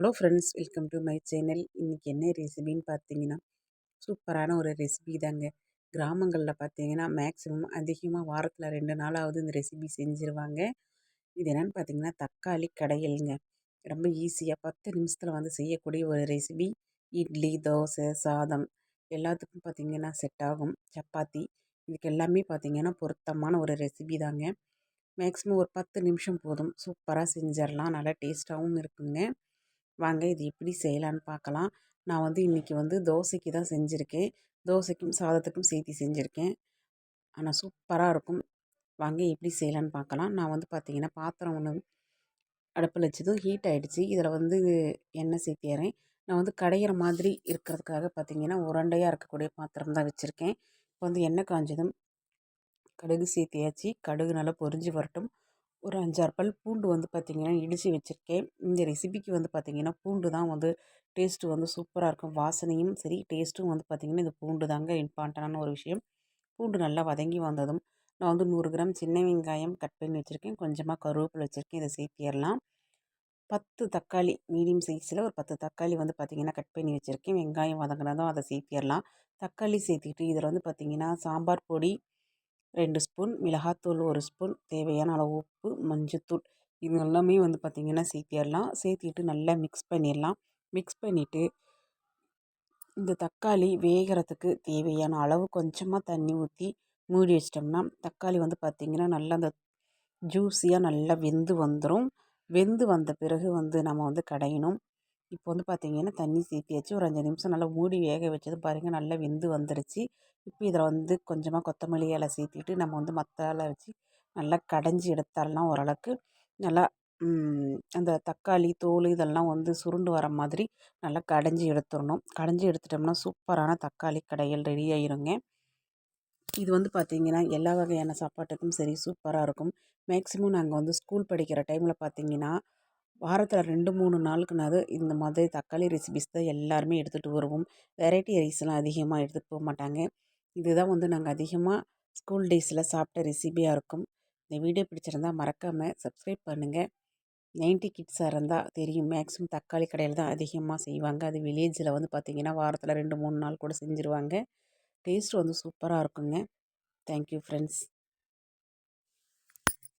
Hello friends welcome to my channel. இன்றைக்கி என்ன ரெசிபின்னு பார்த்தீங்கன்னா சூப்பரான ஒரு ரெசிபி தாங்க. கிராமங்களில் பார்த்தீங்கன்னா மேக்ஸிமம் அதிகமாக வாரத்தில் ரெண்டு நாளாவது இந்த ரெசிபி செஞ்சுருவாங்க. இது என்னென்னு பார்த்தீங்கன்னா தக்காளி கடையல்ங்க. ரொம்ப ஈஸியாக பத்து நிமிஷத்தில் வந்து செய்யக்கூடிய ஒரு ரெசிபி. இட்லி தோசை சாதம் எல்லாத்துக்கும் பார்த்திங்கன்னா செட் ஆகும். சப்பாத்தி. இதுக்கு எல்லாமே பார்த்திங்கன்னா பொருத்தமான ஒரு ரெசிபி தாங்க. மேக்ஸிமம் ஒரு பத்து நிமிஷம் போதும். சூப்பராக செஞ்சிடலாம் நல்லா டேஸ்ட்டாகவும் இருக்குங்க. வாங்க இது எப்படி செய்யலான்னு பார்க்கலாம் நான் வந்து இன்றைக்கி வந்து தோசைக்கு தான் செஞ்சுருக்கேன். தோசைக்கும் சாதத்துக்கும் சேர்த்து செஞ்சுருக்கேன். ஆனால் சூப்பராக இருக்கும். வாங்க எப்படி செய்யலான்னு பார்க்கலாம் நான் வந்து பார்த்திங்கன்னா பாத்திரம் ஒன்று அடுப்பில் வச்சதும் ஹீட் ஆகிடுச்சி இதில் வந்து எண்ணெய் சேர்த்திறேன் நான் வந்து கடையிற மாதிரி இருக்கிறதுக்காக பார்த்திங்கன்னா உரண்டையாக இருக்கக்கூடிய பாத்திரம் தான் வச்சுருக்கேன். இப்போ வந்து எண்ணெய் காஞ்சதும் கடுகு சேர்த்தியாச்சு. கடுகு நல்லா பொரிஞ்சு வரட்டும். ஒரு அஞ்சாறு பல் பூண்டு வந்து பார்த்திங்கன்னா இடித்து வச்சுருக்கேன். இந்த ரெசிபிக்கு வந்து பார்த்திங்கன்னா பூண்டு தான் வந்து டேஸ்ட்டு வந்து சூப்பராக இருக்கும். வாசனையும் சரி டேஸ்ட்டும் வந்து பார்த்திங்கன்னா இந்த பூண்டு தாங்க இம்பார்ட்டண்டான ஒரு விஷயம். பூண்டு நல்லா வதங்கி வந்ததும் நான் வந்து நூறு கிராம் சின்ன வெங்காயம் கட் பண்ணி வச்சுருக்கேன். கொஞ்சமாக கருவேப்பிலை வச்சுருக்கேன். இதை சேர்த்திடலாம் பத்து தக்காளி மீடியம் சைஸில் ஒரு பத்து தக்காளி வந்து பார்த்திங்கன்னா கட் பண்ணி வச்சுருக்கேன். வெங்காயம் வதங்கினதும் அதை சேர்த்திடலாம் தக்காளி சேர்த்திட்டு இதில் வந்து பார்த்திங்கன்னா சாம்பார் பொடி ரெண்டு ஸ்பூன் மிளகாத்தூள் ஒரு ஸ்பூன் தேவையான அளவு உப்பு மஞ்சத்தூள் இது எல்லாமே வந்து பார்த்திங்கன்னா சேர்த்திடலாம். சேர்த்திட்டு நல்லா மிக்ஸ் பண்ணிடலாம். மிக்ஸ் பண்ணிவிட்டு இந்த தக்காளி வேகிறதுக்கு தேவையான அளவு கொஞ்சமாக தண்ணி ஊற்றி மூடி வச்சிட்டோம்னா தக்காளி வந்து பார்த்திங்கன்னா நல்லா அந்த ஜூஸியாக நல்லா வெந்து வந்துடும் வெந்து வந்த பிறகு வந்து நம்ம வந்து கடையணும். இப்போ வந்து பார்த்திங்கன்னா தண்ணி சேர்த்தியாச்சு ஒரு அஞ்சு நிமிஷம் நல்லா மூடி வேக வச்சது பாருங்கள் நல்லா வெந்து வந்துடுச்சு இப்போ இதில் வந்து கொஞ்சமாக கொத்தமல்லி இலை சேர்த்திட்டு நம்ம வந்து மத்தால வச்சு நல்லா கடைஞ்சி எடுத்தாலாம் ஓரளவுக்கு நல்லா அந்த தக்காளி தோல் இதெல்லாம் வந்து சுருண்டு வர மாதிரி நல்லா கடைஞ்சி எடுத்துடணும். கடைஞ்சி எடுத்துட்டோம்னா சூப்பரான தக்காளி கடைகள் ரெடி ஆயிருங்க. இது வந்து பார்த்திங்கன்னா எல்லா வகையான சாப்பாட்டுக்கும் சரி சூப்பராக இருக்கும். மேக்ஸிமம் நாங்கள் வந்து ஸ்கூல் படிக்கிற டைமில் பார்த்திங்கன்னா வாரத்தில் ரெண்டு மூணு நாளுக்குனாவது இந்த மாதிரி தக்காளி ரெசிபிஸ் தான் எல்லாருமே எடுத்துகிட்டு வருவோம். வெரைட்டி ரைஸ்லாம் அதிகமாக எடுத்துகிட்டு போக மாட்டாங்க. இதுதான் வந்து நாங்கள் அதிகமாக ஸ்கூல் டேஸில் சாப்பிட்ட ரெசிபியாக இருக்கும். இந்த வீடியோ பிடிச்சிருந்தால் மறக்காமல் சப்ஸ்கிரைப் பண்ணுங்கள் நைன்ட்டி கிட்ஸாக இருந்தால் தெரியும். மேக்ஸிமம் தக்காளி கடையில் தான் அதிகமாக செய்வாங்க. அது வில்லேஜில் வந்து பார்த்திங்கன்னா வாரத்தில் ரெண்டு மூணு நாள் கூட செஞ்சுருவாங்க. டேஸ்ட் வந்து சூப்பராக இருக்குங்க. Thank you friends